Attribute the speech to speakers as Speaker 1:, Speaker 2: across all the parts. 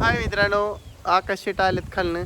Speaker 1: हाय मित्रांनो आकाश शेट आलेत खालनं.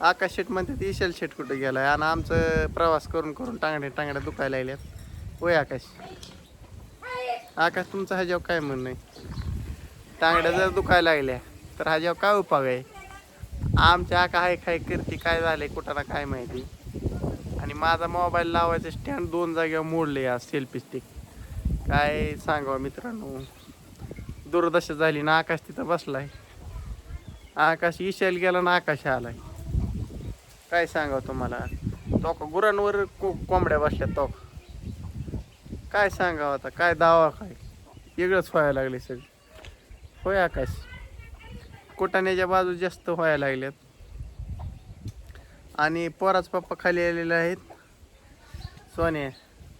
Speaker 1: आकाश शेट म्हणतात इशल शेट कुठं गेलाय? आणि आमचं प्रवास करून करून टांगड्या टांगड्या दुखायला लागल्यात. होय आकाश. आकाश तुमचा हा ह्याच्यावर काय म्हणणं आहे? टांगड्या जर दुखायला लागल्या तर हा ह्याच्यावर काय उपाय आहे? आमच्या आका हाय काय करते काय झालंय ना काय माहिती. आणि माझा मोबाईल लावायचं स्टँड दोन जागेवर मोडले या सेल्फी स्टिक काय सांगावं मित्रांनो? दुर्दशा झाली ना आकाश तिथं बसलाय. आकाश ईशायला गेला ना आकाश आलाय. काय सांगावं तुम्हाला? तोका गुरांवर को कोंबड्या बसल्या तो काय सांगावं आता? काय दावा काय? वेगळंच व्हायला लागले सगळे. होय आकाश? कोटाण्याच्या बाजू जास्त व्हायला लागल्यात. आणि पोराच पप्पा खाली आलेले आहेत. सोने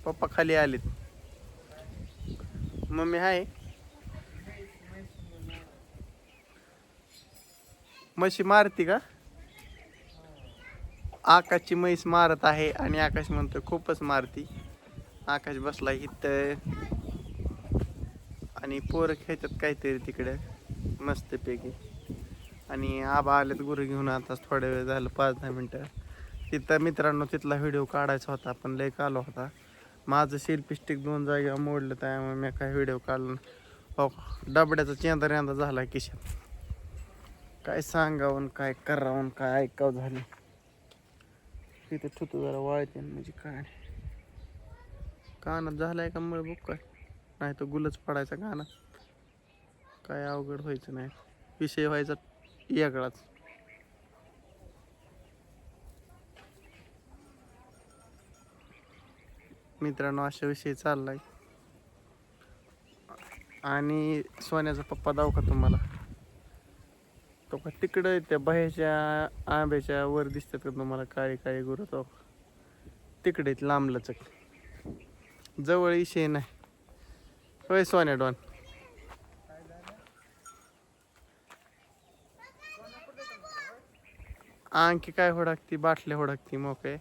Speaker 1: पप्पा खाली आलेत. मम्मी आहे म्हशी मारती का? आकाशची म्हैस मारत आहे आणि आकाश म्हणतो खूपच मारती. आकाश बसला इथं. आणि पोरं खेळतात काहीतरी तिकडे मस्तपैकी. आणि आबा आलेत गुरु घेऊन आता थोड्या वेळ झालं पाच दहा मिनटं. तिथं मित्रांनो तिथला व्हिडिओ काढायचा होता पण लय कालो होता. माझं सेल्फी स्टिक दोन जागेवर मोडलं त्यामुळे मी काय व्हिडिओ काढला हो डबड्याचा चेंदा रेंदा झाला किशात. काय सांगावं काय करावं काय ऐकावं झालं. तिथे ठुतो जरा वाळते म्हणजे काय कानात झालाय का मुळे बुक काय? नाही तर गुलच पडायचा कानात. काय अवघड व्हायचं नाही. विषय व्हायचा वेगळाच. मित्रांनो अशा विषय चाललाय. आणि सोन्याचा पप्पा दाव का तुम्हाला? तो का तिकडं त्या बाह्याच्या आंब्याच्या वर दिसतात का तुम्हाला? काळी काळी गुरु तो. तिकडे लांब लचक जवळ इशे नाही. होय सोन्या डॉन. आणखी काय होडाकती? बाटल्या होडाकती मोकळे.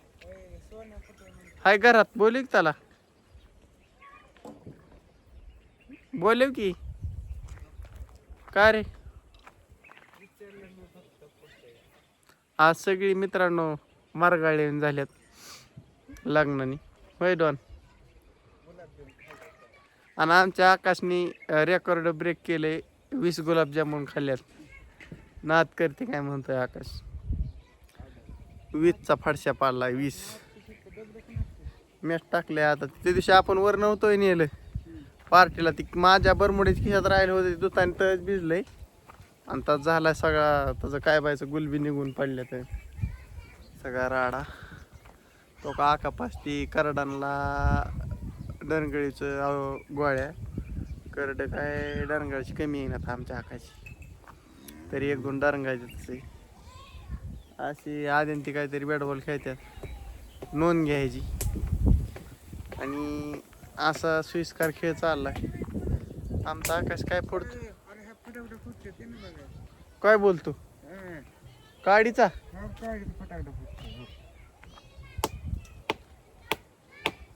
Speaker 1: हाय घरात बोलू की त्याला. बोलव की. का रे? आज सगळी मित्रांनो मार्गाळे झाल्यात लग्नानी. होय डॉन? आणि आमच्या आकाशनी रेकॉर्ड ब्रेक केले वीस गुलाबजामुन खाल्ल्यात. नाद करते काय म्हणतोय आकाश? वीसचा फाडशा पाडला वीस. मॅच टाकले आता. त्या दिवशी आपण वर नव्हतोय नेलं. पार्टीला ती माझ्या बरमुडीच खिशात राहिले होते दुताने तच भिजलंय. आणि त्यात झाला सगळा त्याचं काय बायचं गुलबी निघून पडलं तर सगळा राडा. तो का आका पाचती करडांना डणगळीचं गोळ्या. करड काय डणगळाची कमी येईनात आमच्या आकाची. तरी एक दोन डरंगायचे तसे अशी आधी ती काहीतरी बॅट बॉल खेळतात. नोंद घ्यायची. आणि असा सुईस्कार खेळ चालला आमचा आकाश काय फोडतो काय बोलतो? काडीचा?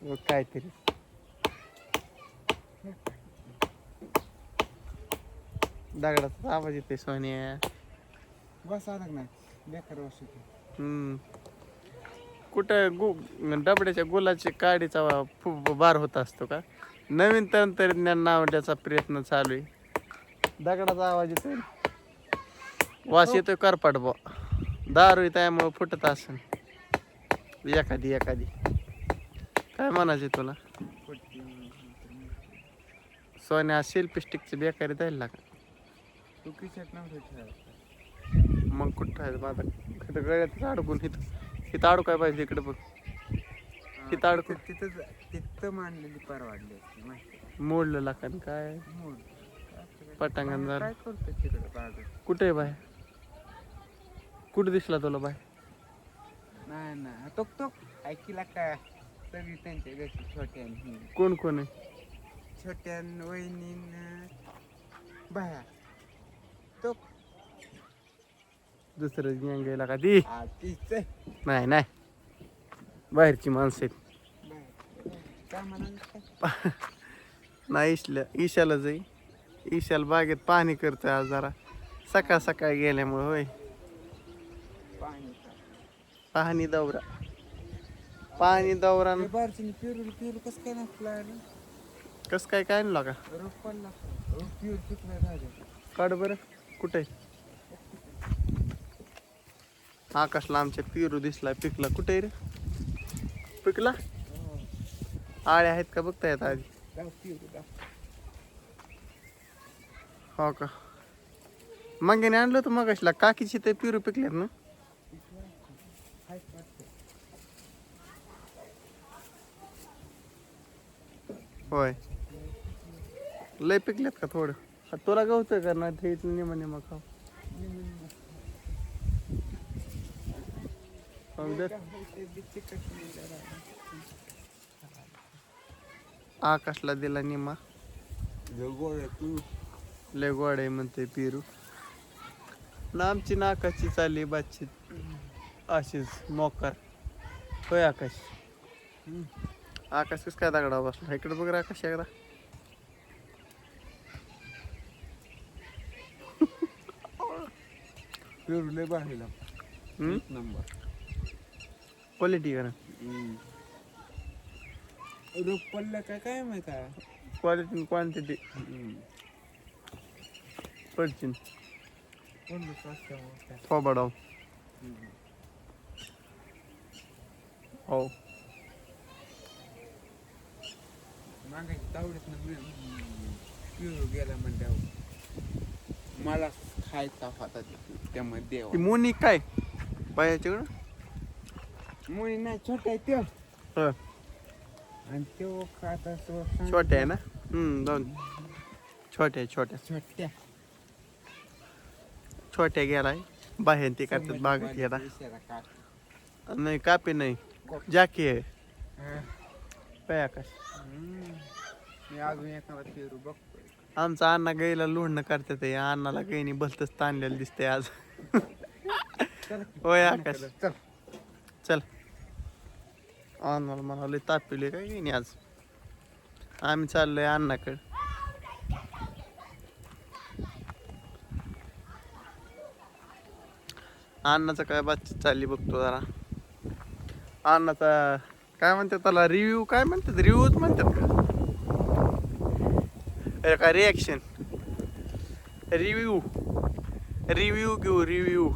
Speaker 1: व काहीतरी. दगडाचा आवाज येते सोन्या.
Speaker 2: बस आलं नाही बेकार वर्ष
Speaker 1: हम्म. कुठं गु डबड्याच्या गुलाचे काडीचा फु- बार होत असतो का? नवीन तंत्रज्ञान नावण्याचा प्रयत्न चालू आहे. दगडाचा आवाज येतोय वास येतोय करपाट बा दारू त्यामुळे फुटत असन. एखादी एखादी. काय म्हणायचे तुला? सोन्या सेल्फी स्टिकची बेकारी द्यायला का
Speaker 2: तू किशात नव्हतं
Speaker 1: मग कुठं आहे? माझा इथं गळ्यात अडकून इथं इथं अडू काय पाहिजे इकडे बघ. किती अडकून?
Speaker 2: तिथं तिथं मांडलेली परवाडली
Speaker 1: मोडलं लाखान काय?
Speaker 2: मोड
Speaker 1: पटांगण झालं
Speaker 2: काय करतो तिकडे बाजू
Speaker 1: कुठे आहे बाय? कुठे दिसला तुला बाय?
Speaker 2: नाही ना तो तो ऐकीला का? सगळी त्यांच्या घरची छोट्या
Speaker 1: कोण कोण आहे?
Speaker 2: छोट्या वहिनीन बाया. तो
Speaker 1: दुसरं गँग गेला का ती?
Speaker 2: आ, तीच
Speaker 1: नाही नाही. बाहेरची माणसं आहेत.
Speaker 2: काय म्हणाल
Speaker 1: नाही ईशल्या ईशाला जाई. ईशाला बागेत पाणी करतोय आज जरा. सकाळ सकाळ गेल्यामुळे होय.
Speaker 2: पाणी.
Speaker 1: दौरा. पाहणी दौरा.
Speaker 2: पेरू पेरू कसं काय
Speaker 1: कस काय काय आणलं का?
Speaker 2: रोप पडला रोप पेरू पिकला झाले
Speaker 1: काढ बरं. कुठे? आकाशला आमच्या पिरू दिसला पिकला. कुठे रे? पिकला? आळे आहेत का बघता येत आधी? हो का? मंगेने आणलं होतं मगाशला. काकीची ते पिरू पिकल्यात ना.
Speaker 2: होय.
Speaker 1: लय पिकल्यात का थोडं? तुला गवत का? ना ते इथलं निम निम खाऊ. हो, आकाशला दिला निमा
Speaker 2: तू.
Speaker 1: लय गोड आहे म्हणते पिरू. ना आमची नाकाची चालली बातचीत अशीच मोकार. होय आकाश? आकाश कस काय दगडा बसला? इकडे बघ आकाश एकदा.
Speaker 2: पेरू लय
Speaker 1: हम्म?
Speaker 2: नंबर.
Speaker 1: क्वालिटी का ना
Speaker 2: रोप पडला काय काय माहीत
Speaker 1: क्वालिटी क्वांटिटी
Speaker 2: पिरू गेला म्हणल्यावर मला खायचा होता ते त्यामध्ये
Speaker 1: ती
Speaker 2: देवा
Speaker 1: मोनी काय पायाच्याकडं
Speaker 2: मुली नाही छोटा आहे त्यो
Speaker 1: हो
Speaker 2: आणि त्यो खात असतो
Speaker 1: छोट्या आहे ना हम्म दोन छोट्या छोट्या
Speaker 2: छोट्या
Speaker 1: छोट्या गेलाय. बाहेर ते करतात बागेत गेला. नाही कापी नाही. जाकी आहे. पाय आकाश. आमचा अण्णा गाईला लोणनं करतात या अण्णाला गाईनी भलतच ताणलेलं दिसतंय आज. होय आकाश.
Speaker 2: चल
Speaker 1: चल. अण्णाला म्हणाले तापिले काय गाईनी आज. आम्ही चाललोय अण्णाकडे. अन्नाचं काय बातचीत चालली बघतो जरा. अन्नाचा काय म्हणतात त्याला रिव्ह्यू काय म्हणतात? रिव्ह्यूच म्हणतात का? अरे काय रिॲक्शन रिव्ह्यू रिव्ह्यू घेऊ रिव्ह्यू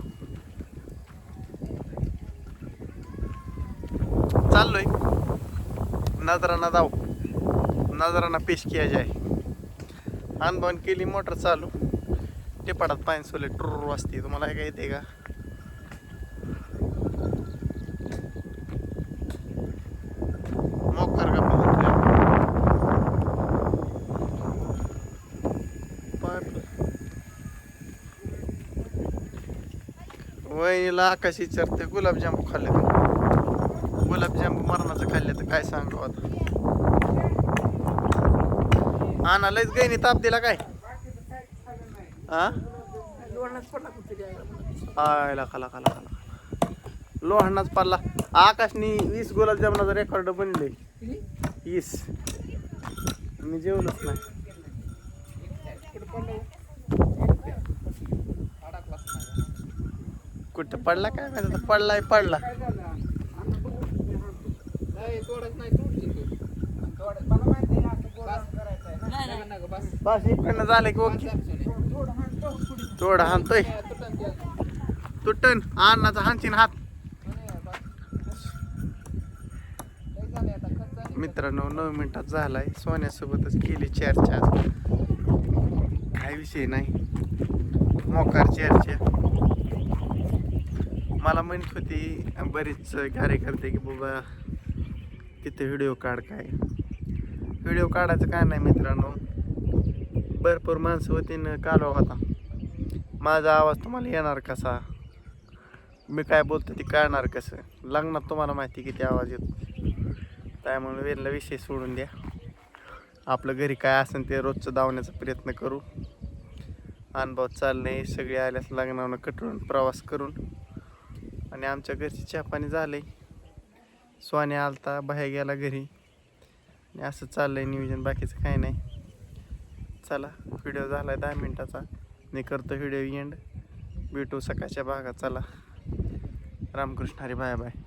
Speaker 1: चाललोय. नजराना जाऊ. नजराना पेश किया जाय. अनबॉन केली मोटर चालू. टिपाडात पाणी सोले टुर वाजते. तुम्हाला काय येते का मोकर का पाहतोय पाईप वहिनीला आकाश विचारते गुलाबजामू खाल्ले का गुलाबजामू मरणाचं खाल्ले तर काय सांगू आता? आणा लयच गईनी ताप दिला काय? हा खाला खाला खाला लोहणाच पडला आकाशनी वीस गुलाबजामुनाचं रेकॉर्ड बनले. वीस. मी जेवलोच नाही. कुठं पडला काय माहिती आता? पडलाय पडला. बस इकडनं झालं की ओके थोडं हाणतोय. तुटन अन्नाचा हानशीन हात. मित्रांनो नऊ मिनिटात झालाय. सोन्यासोबतच केली चर्चा काही विषय नाही. मोकार चर्चा. मला म्हणत होती बरीच कार्यकर्ते की बाबा तिथे व्हिडिओ काढ काय. व्हिडिओ काढायचं काय नाही मित्रांनो. भरपूर माणसं होती कालवा होता. माझा आवाज तुम्हाला येणार कसा? मी काय बोलतो ते कळणार कसं? लग्नात तुम्हाला माहिती किती आवाज येतो. त्यामुळे वेळेला विषय सोडून द्या. आपलं घरी काय असेल ते रोजचं धावण्याचा प्रयत्न करू. अनुभव चालणे सगळे आल्यास लग्नानं कटून प्रवास करून. आणि आमच्या घरची चहापाणी झालंय. स्वाने आलता बाहेर गेला घरी. आणि असं चाललंय नियोजन बाकीचं काही नाही. चला व्हिडिओ झालाय दहा मिनटाचा. मी करतो व्हिडिओ एंड भेटू सकाळच्या भागात. चला. Ramkrishna Hari bye bye.